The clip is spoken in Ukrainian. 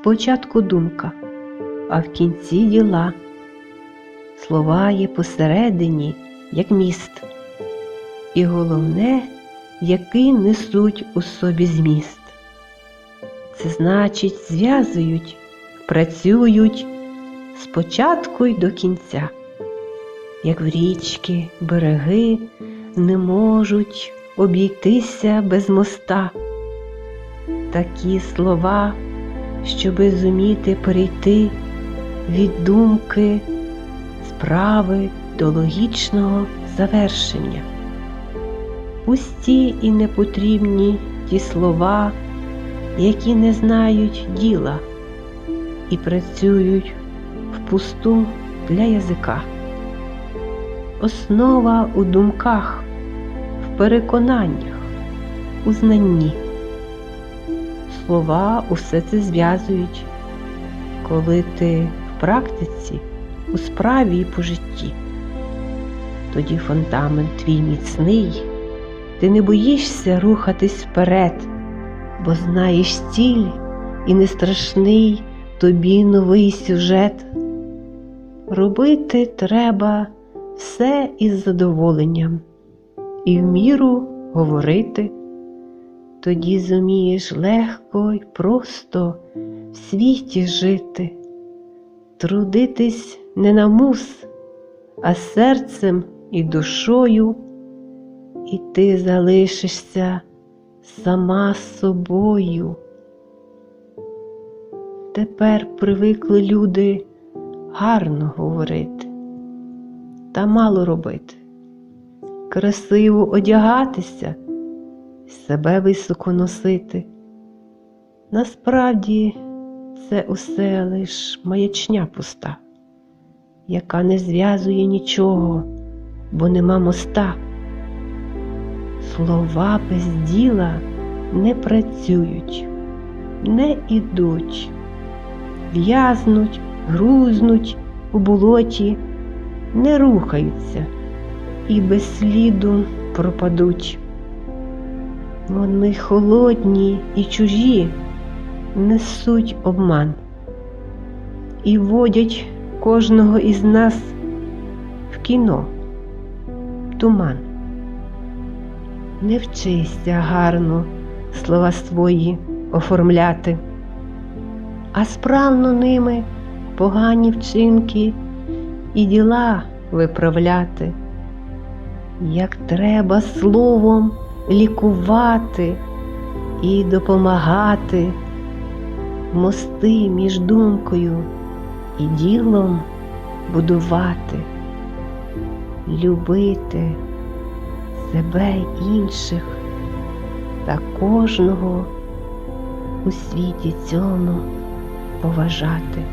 Спочатку думка, а в кінці діла. Слова є посередині, як міст, і головне, який несуть у собі зміст. Це значить, зв'язують, працюють спочатку й до кінця, як в річки, береги не можуть обійтися без моста. Такі слова, щоби зуміти перейти від думки справи до логічного завершення. Пусті і непотрібні ті слова, які не знають діла і працюють впусту для язика. Основа у думках, в переконаннях, у знанні. Слова усе це зв'язують, коли ти в практиці, у справі і по житті. Тоді фундамент твій міцний, ти не боїшся рухатись вперед, бо знаєш ціль і не страшний тобі новий сюжет. Робити треба все із задоволенням і в міру говорити. Тоді зумієш легко й просто в світі жити, трудитись не на мус, а серцем і душою, і ти залишишся сама собою. Тепер привикли люди гарно говорити та мало робити, красиво одягатися себе високо носити. Насправді це усе лиш маячня пуста, яка не зв'язує нічого, бо нема моста. Слова без діла не працюють, не ідуть, в'язнуть, грузнуть у болоті, не рухаються і без сліду пропадуть. Вони холодні і чужі несуть обман і водять кожного із нас в кіно, туман. Не вчися гарно слова свої оформляти, а справно ними погані вчинки і діла виправляти, як треба словом лікувати і допомагати, мости між думкою і ділом будувати, любити себе інших та кожного у світі цьому поважати.